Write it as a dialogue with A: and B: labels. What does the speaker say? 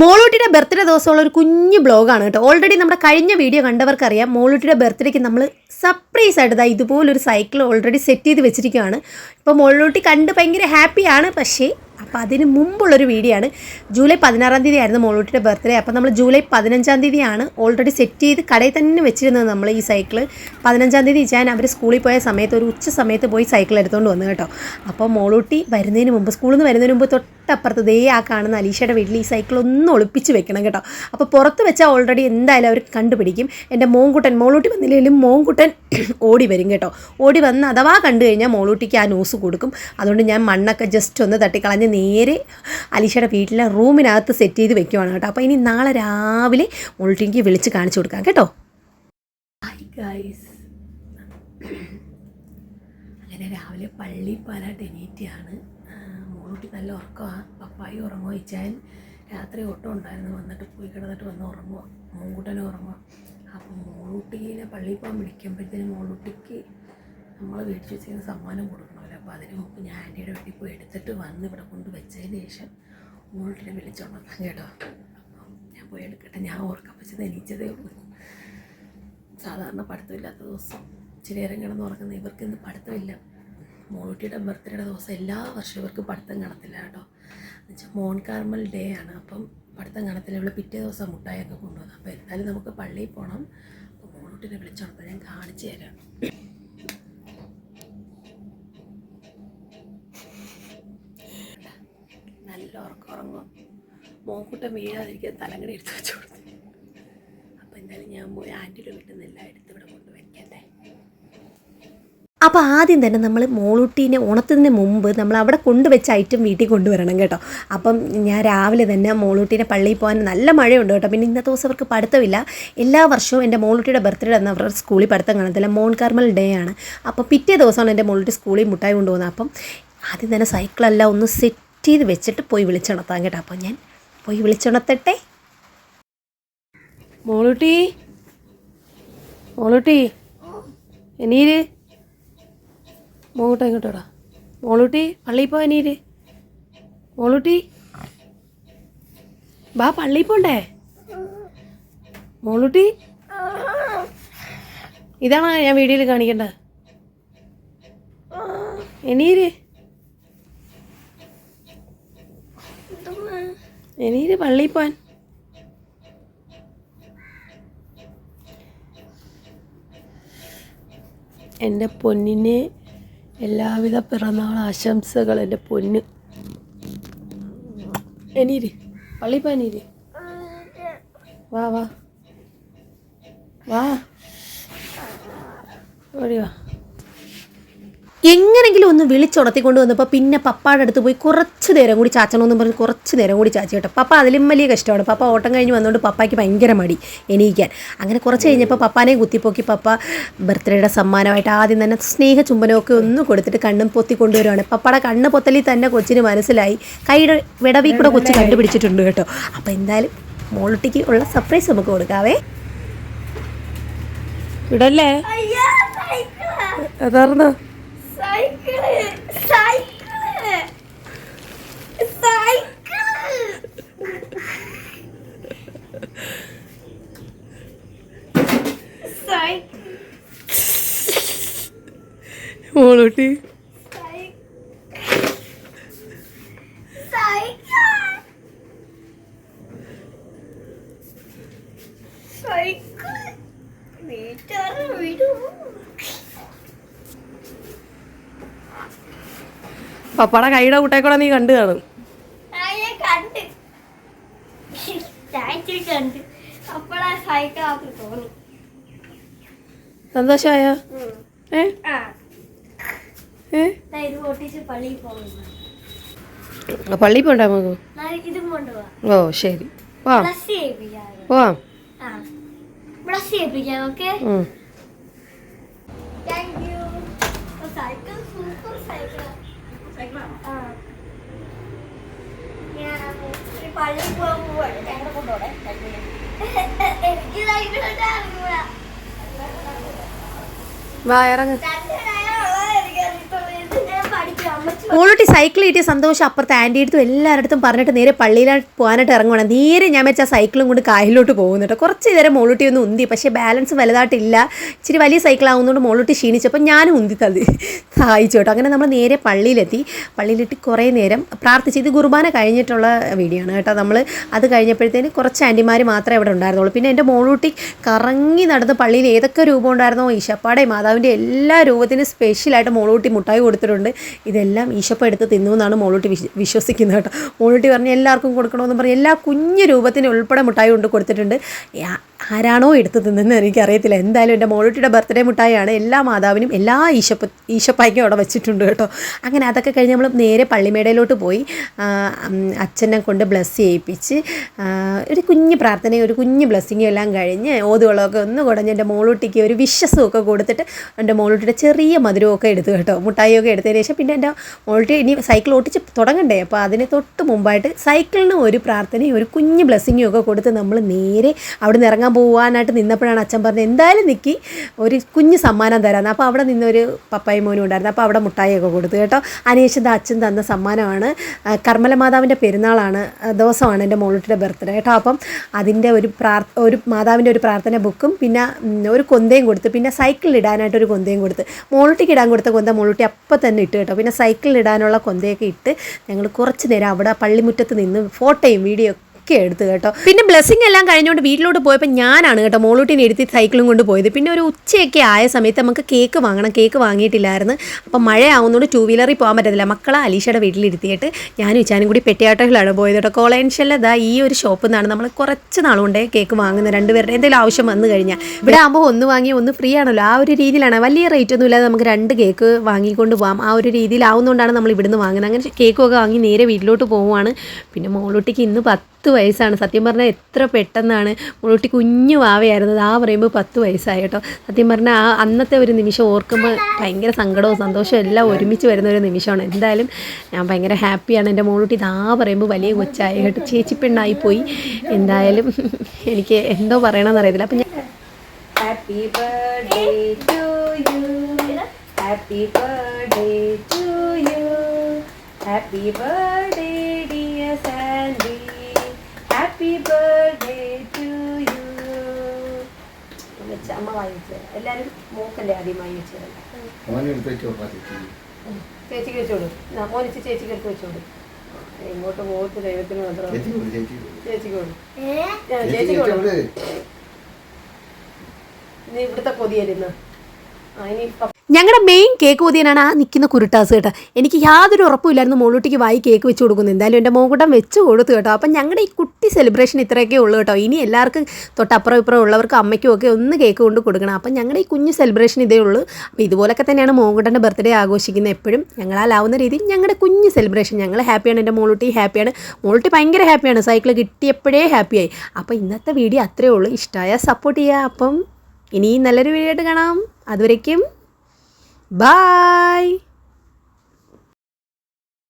A: മോളൂട്ടിയുടെ birthday ദിവസമുള്ള ഒരു കുഞ്ഞു ബ്ലോഗാണ് കേട്ടോ. ഓൾറെഡി നമ്മുടെ കഴിഞ്ഞ വീഡിയോ കണ്ടവർക്കറിയാം മോളൂട്ടിയുടെ ബർത്ത്ഡേക്ക് നമ്മൾ സർപ്രൈസ് ആയിട്ട് ഇതുപോലൊരു സൈക്കിൾ ഓൾറെഡി സെറ്റ് ചെയ്ത് വെച്ചിരിക്കുകയാണ്. ഇപ്പോൾ മോളൂട്ടി കണ്ട് ഭയങ്കര ഹാപ്പിയാണ് പക്ഷേ അപ്പോൾ അതിന് മുമ്പുള്ളൊരു വീഡിയോ ആണ്. ജൂലൈ പതിനാറാം തീയതി ആയിരുന്നു മോളൂട്ടിയുടെ ബർത്ത്ഡേ അപ്പോൾ നമ്മൾ ജൂലൈ പതിനഞ്ചാം തീയതിയാണ് ഓൾറെഡി സെറ്റ് ചെയ്ത് കടയിൽ തന്നെ വെച്ചിരുന്നത് നമ്മൾ ഈ സൈക്കിൾ പതിനഞ്ചാം തീയതി ഞാൻ അവർ സ്കൂളിൽ പോയ സമയത്ത് ഒരു ഉച്ച സമയത്ത് പോയി സൈക്കിൾ എടുത്തുകൊണ്ട് വന്നു കേട്ടോ. അപ്പോൾ മോളൂട്ടി വരുന്നതിന് മുമ്പ് സ്കൂളിൽ നിന്ന് വരുന്നതിന് മുമ്പ് തൊട്ടപ്പുറത്ത് ദേ ആ കാണുന്ന അലീഷയുടെ വീട്ടിൽ ഈ സൈക്കിൾ ഒന്ന് ഒളിപ്പിച്ച് വെക്കണം കേട്ടോ. അപ്പോൾ പുറത്ത് വെച്ചാൽ ഓൾറെഡി എന്തായാലും അവർ കണ്ടുപിടിക്കും. എന്റെ മോങ്കുട്ടൻ മോളൂട്ടി വന്നില്ലെങ്കിലും മോങ്കുട്ടൻ ഓടി വരും കേട്ടോ. ഓടി വന്ന് അഥവാ കണ്ടു കഴിഞ്ഞാൽ മോളൂട്ടിക്ക് ആ ന്യൂസ് കൊടുക്കും. അതുകൊണ്ട് ഞാൻ മണ്ണൊക്കെ ജസ്റ്റ് ഒന്ന് തട്ടിക്കളഞ്ഞ് നേരെ അലീഷയുടെ വീട്ടിലെ റൂമിനകത്ത് സെറ്റ് ചെയ്ത് വെക്കുവാണ് കേട്ടോ. അപ്പോൾ ഇനി നാളെ രാവിലെ മോളൂട്ടിക്ക് വിളിച്ച് കാണിച്ചു കൊടുക്കാം കേട്ടോ. അങ്ങനെ രാവിലെ പള്ളി പാലാട്ട് എണീറ്റാണ് മോളൂട്ടി നല്ല ഉറക്കമാണ് പപ്പായി ഉറങ്ങുക ഇച്ചാൻ രാത്രി ഓട്ടം ഉണ്ടായിരുന്നു. വന്നിട്ട് പോയി കിടന്നിട്ട് വന്ന് ഉറങ്ങുക മോങ്കുട്ടനും ഉറങ്ങുക അപ്പം മോളൂട്ടീനെ പള്ളിയിൽ പോകാൻ വിളിക്കുമ്പോഴത്തേനും മോളൂട്ടിക്ക് നമ്മൾ മേടിച്ച് വെച്ചിരുന്ന സമ്മാനം കൊടുക്കണമല്ലോ. അപ്പോൾ അതിന് മുമ്പ് ഞാൻ ആന്റിയുടെ വീട്ടിൽ പോയി എടുത്തിട്ട് വന്ന് ഇവിടെ കൊണ്ട് വെച്ചതിന് ശേഷം മോളൂട്ടിനെ വിളിച്ചോണ്ടാം കേട്ടോ. അപ്പം ഞാൻ പോയി എടുക്കട്ടെ. ഞാൻ ഓർക്കാൻ വെച്ചത് എനിച്ചതേ ഉള്ളൂ. സാധാരണ പഠിത്തമില്ലാത്ത ദിവസം. ഇച്ചിരി നേരം കിടന്ന് ഉറങ്ങുന്ന ഇവർക്ക് ഇന്ന് പഠിത്തമില്ല. മോളൂട്ടിയുടെ ബർത്ത്ഡേയുടെ ദിവസം എല്ലാ വർഷവും ഇവർക്ക് പഠിത്തം കാണത്തില്ല കേട്ടോ. എന്നുവെച്ചാൽ മോൺ കാർമൽ ഡേ ആണ്. അപ്പം പഠിത്തം കാണത്തില്ല. ഇവിടെ പിറ്റേ ദിവസം മുട്ടായൊക്കെ കൊണ്ടുവന്നു. അപ്പോൾ എന്തായാലും നമുക്ക് പള്ളിയിൽ പോകണം അപ്പോൾ മോളൂട്ടിനെ വിളിച്ചോളപ്പോൾ ഞാൻ കാണിച്ചു തരാം. നല്ല ഉറക്കം ഉറങ്ങും. മോക്കൂട്ടം വീഴാതിരിക്കാൻ തലങ്ങനെ എടുത്ത് വെച്ചു കൊടുത്തു. അപ്പോൾ എന്തായാലും ഞാൻ പോയി ആന്റിയുടെ വീട്ടിൽ നിന്ന് എടുത്ത് അപ്പോൾ ആദ്യം തന്നെ നമ്മൾ മോളൂട്ടീനെ ഓണത്തിന് മുമ്പ് നമ്മൾ അവിടെ കൊണ്ടുവച്ച ഐറ്റം വീട്ടിൽ കൊണ്ടുവരണം കേട്ടോ. അപ്പം ഞാൻ രാവിലെ തന്നെ മോളൂട്ടീനെ പള്ളിയിൽ പോകാൻ നല്ല മഴയുണ്ട് കേട്ടോ. പിന്നെ ഇന്നത്തെ ദിവസം അവർക്ക് പഠിത്തമില്ല. എല്ലാ വർഷവും എന്റെ മോളൂട്ടിയുടെ ബർത്ത്ഡേ അന്ന് അവരുടെ സ്കൂളിൽ പഠിത്തം കാണത്തില്ല. മോൺ കാർമൽ ഡേ ആണ്. അപ്പോൾ പിറ്റേ ദിവസമാണ് എന്റെ മോളൂട്ടി സ്കൂളിൽ മുട്ടായി കൊണ്ടുപോകുന്നത്. അപ്പം ആദ്യം തന്നെ സൈക്കിളെല്ലാം ഒന്ന് സെറ്റ് ചെയ്ത് വെച്ചിട്ട് പോയി വിളിച്ചുണർത്താം കേട്ടോ. അപ്പോൾ ഞാൻ പോയി വിളിച്ചുണർത്തട്ടെ മോളൂട്ടി. മോളൂട്ടി. എനീര് മോളൂട്ട ഇങ്ങോട്ടോടാ. മോളൂട്ടി പള്ളിയിൽ പോവാൻ എനീര് മോളൂട്ടി. ബാ പള്ളിയിൽ പോണ്ടേ? മോളൂട്ടി. ഇതാണോ ഞാൻ വീഡിയോയിൽ കാണിക്കേണ്ടത് എനീര് എനീര് പള്ളിയിൽ പോവാൻ. എന്റെ പൊന്നിന് എല്ലാവിധ പിറന്നാൾ ആശംസകൾ എന്റെ പൊന്ന്. എനിര് പള്ളി പനീര് വാ വാ. വാ. ഓടി വാ. എങ്ങനെങ്കിലും ഒന്ന് വിളിച്ചുണർത്തിക്കൊണ്ട് വന്നപ്പോൾ പിന്നെ പപ്പായുടെ അടുത്ത് പോയി കുറച്ച് നേരം കൂടി ചാച്ചണമെന്ന് പറഞ്ഞ് കുറച്ച് നേരം കൂടി ചാച്ചി കേട്ടോ. പപ്പ അതിലും വലിയ കഷ്ടമാണ്. പപ്പ ഓട്ടം കഴിഞ്ഞ് വന്നുകൊണ്ട് പപ്പായ്ക്ക് ഭയങ്കര മടി എണീക്കാൻ. അങ്ങനെ കുറച്ച് കഴിഞ്ഞപ്പോൾ പപ്പാനെ കുത്തിപ്പോക്കി പപ്പ ബർത്ത്ഡേയുടെ സമ്മാനമായിട്ട് ആദ്യം തന്നെ സ്നേഹ ചുംബനമൊക്കെ ഒന്ന് കൊടുത്തിട്ട് കണ്ണും പൊത്തി കൊണ്ടുവരുവാണ്. പപ്പയുടെ കണ്ണ് പൊത്തലിൽ തന്നെ കൊച്ചിന് മനസ്സിലായി. കൈയുടെ വിടവിൽ കൂടെ കൊച്ചു കണ്ടുപിടിച്ചിട്ടുണ്ട് കേട്ടോ. അപ്പോൾ എന്തായാലും മോളുട്ടിക്ക് ഉള്ള സർപ്രൈസ് നമുക്ക് കൊടുക്കാവേ. ഇടല്ലേ? അതാർന്നോ മോളൂട്ടി.
B: സൈക്കിൾ സൈക്കിൾ വീട്ടുകാരെ വിടൂ.
A: പപ്പയുടെ കൈയുടെ കൂട്ടേക്കൂടെ നീ കണ്ടു കാണും. സന്തോഷമായ പള്ളി പോണ്ട നമുക്ക്? ഓ ശരി. പോവാം
B: bless ചെയ്യിപ്പിക്കാം okay. Thank you cycle super cycle ആ ഞാൻ ഈ പള്ളിയിൽ പോകാൻ പോവാണ് ഞങ്ങളുടെ കൊണ്ടോടെ എനിക്ക് സൈക്കിൾ അറിഞ്ഞൂടാ
A: വാ മോളൂട്ടി സൈക്കിൾ കിട്ടിയ സന്തോഷം അപ്പുറത്തെ ആന്റി അടുത്തും എല്ലാവരുടെ പറഞ്ഞിട്ട് നേരെ പള്ളിയിലാണ് പോകാനായിട്ട് ഇറങ്ങുവാണ്. നേരെ ഞാൻ വെച്ച സൈക്കിളും കൊണ്ട് കായലിലോട്ട് പോകുന്നുണ്ട് കുറച്ച് നേരം മോളൂട്ടി ഒന്ന് ഉന്തി. പക്ഷേ ബാലൻസ് വലുതായിട്ടില്ല. ഇച്ചിരി വലിയ സൈക്കിൾ ആവുന്നതുകൊണ്ട് മോളൂട്ടി ക്ഷീണിച്ചപ്പോൾ ഞാനും ഉന്തി തള്ളി. സഹായിച്ചു കേട്ടോ. അങ്ങനെ നമ്മൾ നേരെ പള്ളിയിലെത്തി. പള്ളിയിലെത്തി കുറേ നേരം പ്രാർത്ഥിച്ച് ഇത് കുർബാന കഴിഞ്ഞിട്ടുള്ള വീഡിയോ ആണ് കേട്ടോ. നമ്മൾ അത് കഴിഞ്ഞപ്പോഴത്തേന് കുറച്ച് ആന്റിമാർ മാത്രമേ അവിടെ ഉണ്ടായിരുന്നുള്ളൂ. പിന്നെ എന്റെ മോളൂട്ടി കറങ്ങി നടന്ന് പള്ളിയിൽ ഏതൊക്കെ രൂപം ഉണ്ടായിരുന്നോ? ഈശപ്പാടെ മാതാവിന്റെ എല്ലാ രൂപത്തിനും സ്പെഷ്യലായിട്ട് മോളൂട്ടി മുട്ടായി കൊടുത്തിട്ടുണ്ട്. ഇതെല്ലാം ഈശപ്പ എടുത്ത് തിന്നു എന്നാണ് മോളൂട്ടി വിശ്വ- വിശ്വസിക്കുന്നത് കേട്ടോ. മോളൂട്ടി പറഞ്ഞ് എല്ലാവർക്കും കൊടുക്കണമെന്ന് പറഞ്ഞ് എല്ലാ കുഞ്ഞു രൂപത്തിന് ഉൾപ്പെടെ മിഠായി കൊണ്ട് കൊടുത്തിട്ടുണ്ട്. ആരാണോ എടുത്ത് തിന്നെന്ന് എനിക്കറിയത്തില്ല. എന്തായാലും എന്റെ മോളൂട്ടിയുടെ ബർത്ത്ഡേ മുട്ടായിയാണ് എല്ലാ മാതാവിനും എല്ലാ ഈശപ്പ ഈശപ്പായ്ക്കും അവിടെ വെച്ചിട്ടുണ്ട് കേട്ടോ. അങ്ങനെ അതൊക്കെ കഴിഞ്ഞ് നമ്മൾ നേരെ പള്ളിമേടയിലോട്ട് പോയി അച്ഛനെ കൊണ്ട് ബ്ലസ് ചെയ്യിപ്പിച്ച് ഒരു കുഞ്ഞ് പ്രാർത്ഥനയും ഒരു കുഞ്ഞ് ബ്ലെസ്സിങ്ങും എല്ലാം കഴിഞ്ഞ് ഓതുകളൊക്കെ ഒന്ന് കുടഞ്ഞ് എന്റെ മോളൂട്ടിക്ക് ഒരു വിശ്വസമൊക്കെ കൊടുത്തിട്ട് എന്റെ മോളൂട്ടിയുടെ ചെറിയ മധുരമൊക്കെ എടുത്തു കേട്ടോ. മുട്ടായിയൊക്കെ എടുത്തതിന് ശേഷം പിന്നെ എന്റെ മോളൂട്ടി ഇനി സൈക്കിൾ ഓട്ടിച്ച് തുടങ്ങണ്ടേ. അപ്പോൾ അതിന് തൊട്ട് മുമ്പായിട്ട് സൈക്കിളിന് ഒരു പ്രാർത്ഥനയും ഒരു കുഞ്ഞ് ബ്ലെസ്സിങ്ങും ഒക്കെ കൊടുത്ത് നമ്മൾ നേരെ അവിടെ നിന്ന് ഇറങ്ങാൻ പോകാനായിട്ട് നിന്നപ്പോഴാണ് അച്ഛൻ പറഞ്ഞത് എന്തായാലും നിൽക്കി ഒരു കുഞ്ഞ് സമ്മാനം തരാമെന്ന് അപ്പോൾ അവിടെ നിന്നൊരു പപ്പായും മോനും ഉണ്ടായിരുന്നു. അപ്പോൾ അവിടെ മുട്ടായിയൊക്കെ കൊടുത്തു കേട്ടോ. അനേഷിന്റെ അച്ഛൻ തന്ന സമ്മാനമാണ്. കർമ്മല മാതാവിന്റെ പെരുന്നാളാണ് ദിവസമാണ് എന്റെ മോളുട്ടിയുടെ ബർത്ത്ഡേ കേട്ടോ. അപ്പം അതിന്റെ ഒരു പ്രാർ ഒരു മാതാവിന്റെ ഒരു പ്രാർത്ഥന ബുക്കും പിന്നെ ഒരു കൊന്തയും കൊടുത്ത്. പിന്നെ സൈക്കിളിൽ ഇടാനായിട്ട് ഒരു കൊന്തയും കൊടുത്ത്. മോളുട്ടിക്ക് ഇടാൻ കൊടുത്ത കൊന്ത മോളുട്ടി അപ്പം തന്നെ ഇട്ട് കേട്ടോ. പിന്നെ സൈക്കിളിൽ ഇടാനുള്ള കൊന്തയൊക്കെ ഇട്ട് ഞങ്ങൾ കുറച്ച് നേരം അവിടെ പള്ളിമുറ്റത്ത് നിന്ന് ഫോട്ടോയും വീഡിയോ ഒക്കെ എടുത്തു കേട്ടോ. പിന്നെ ബ്ലെസ്സിങ് എല്ലാം കഴിഞ്ഞുകൊണ്ട് വീട്ടിലോട്ട് പോയപ്പോൾ ഞാനാണ് കേട്ടോ മോളൂട്ടിനെ എടുത്ത് സൈക്കിളും കൊണ്ട് പോയത്. പിന്നെ ഒരു ഉച്ചയൊക്കെ ആയ സമയത്ത് നമുക്ക് കേക്ക് വാങ്ങണം. കേക്ക് വാങ്ങിയിട്ടില്ലായിരുന്നു. അപ്പം മഴയാവുന്നതുകൊണ്ട് ടൂ വീലറിൽ പോകാൻ പറ്റത്തില്ല. മക്കളെ അലീഷയുടെ വീട്ടിലിരുത്തിയിട്ട് ഞാനും ഇച്ചാനും കൂടി പെട്ടിയാട്ടകളാണ് പോയത് കേട്ടോ. കോളേൻഷ്യലിൽ ദാ ഈ ഒരു ഷോപ്പിൽ നിന്നാണ് നമ്മൾ കുറച്ച് നാളുകൊണ്ടേ കേക്ക് വാങ്ങുന്നത് രണ്ടുപേരുടെ എന്തെങ്കിലും ആവശ്യം വന്നു കഴിഞ്ഞാൽ ഇവിടെ ആകുമ്പോൾ ഒന്ന് വാങ്ങി ഒന്ന് ഫ്രീ ആണല്ലോ. ആ ഒരു രീതിയിലാണ്. വലിയ റേറ്റ് ഒന്നും ഇല്ലാതെ നമുക്ക് രണ്ട് കേക്ക് വാങ്ങിക്കൊണ്ട് പോകാം ആ ഒരു രീതിയിലാവുന്നതുകൊണ്ടാണ് നമ്മൾ ഇവിടുന്ന് വാങ്ങുന്നത്. അങ്ങനെ കേക്കൊക്കെ വാങ്ങി നേരെ വീട്ടിലോട്ട് പോവുകയാണ് പിന്നെ മോളൂട്ടിക്ക് ഇന്ന് പത്ത് വയസ്സാണ്. സത്യം പറഞ്ഞാൽ എത്ര പെട്ടെന്നാണ് മുളൂട്ടി കുഞ്ഞു വാവയായിരുന്നു ആ പറയുമ്പോൾ പത്ത് വയസ്സായി കേട്ടോ. സത്യം പറഞ്ഞാൽ ആ അന്നത്തെ ഒരു നിമിഷം ഓർക്കുമ്പോൾ ഭയങ്കര സങ്കടവും സന്തോഷവും എല്ലാം ഒരുമിച്ച് വരുന്ന ഒരു നിമിഷമാണ്. എന്തായാലും ഞാൻ ഭയങ്കര ഹാപ്പിയാണ്. എന്റെ മുളൂട്ടി ഇതാ പറയുമ്പോൾ വലിയ കൊച്ചായി കേട്ടോ. ചേച്ചി പെണ്ണായി പോയി. എന്തായാലും എനിക്ക് എന്തോ പറയണമെന്ന് അറിയത്തില്ല. അപ്പം ഞാൻ happy birthday to you happy birthday to happy birthday dear Sandy happy birthday to you അമ്മ വായിച്ചു എല്ലാവരും മൂക്കല്ലേ ആദ്യം വായിച്ചു
C: മോനെടുത്ത് വെച്ചോ പാത്രത്തിൽ.
A: ചേച്ചിക്ക് വെച്ചോളൂ മോനിച്ച് ചേച്ചിക്ക് എടുത്ത് വെച്ചോളൂ ഇങ്ങോട്ട് പോകത്ത് ദൈവത്തിന് മാത്രം
C: ചേച്ചി കൊടു, ചേച്ചി കൊടു.
A: ചേച്ചിക്ക് കൊടു
B: ആ
C: ചേച്ചി
A: ഞങ്ങളുടെ മെയിൻ കേക്ക് ഊതിയനാണ് ആ നിൽക്കുന്ന കുരുട്ടാസ് കേട്ടോ. എനിക്ക് യാതൊരു ഉറപ്പുമില്ലായിരുന്നു മോളൂട്ടിക്ക് വായി കേക്ക് വെച്ച് കൊടുക്കുന്നു എന്തായാലും എന്റെ മോകൂട്ടം വെച്ച് കൊടുത്തു കേട്ടോ. അപ്പം ഞങ്ങളുടെ ഈ കുട്ടി സെലിബ്രേഷൻ ഇത്രയൊക്കെ ഉള്ളൂ കേട്ടോ. ഇനി എല്ലാവർക്കും തൊട്ടപ്പുറം ഇപ്പുറം ഉള്ളവർക്ക് അമ്മയ്ക്കും ഒക്കെ ഒന്ന് കേക്ക് കൊണ്ട് കൊടുക്കണം. അപ്പം ഞങ്ങളുടെ ഈ കുഞ്ഞു സെലിബ്രേഷൻ ഇതേ ഉള്ളൂ. അപ്പോൾ ഇതുപോലൊക്കെ തന്നെയാണ് മോകൂട്ടന്റെ ബർത്ത്ഡേ ആഘോഷിക്കുന്നത് എപ്പോഴും. ഞങ്ങളാലാവുന്ന രീതിയിൽ ഞങ്ങളുടെ കുഞ്ഞു സെലിബ്രേഷൻ ഞങ്ങൾ ഹാപ്പിയാണ് എന്റെ മോളൂട്ടി ഹാപ്പിയാണ് മോളൂട്ടി ഭയങ്കര ഹാപ്പിയാണ് സൈക്കിൾ കിട്ടിയപ്പോഴേ ഹാപ്പിയായി അപ്പോൾ ഇന്നത്തെ വീഡിയോ അത്രയേ ഉള്ളൂ. ഇഷ്ടമായ സപ്പോർട്ട് ചെയ്യുക. അപ്പം ഇനി നല്ലൊരു വീഡിയോ ആയിട്ട് കാണാം. അതുവരയ്ക്കും Bye!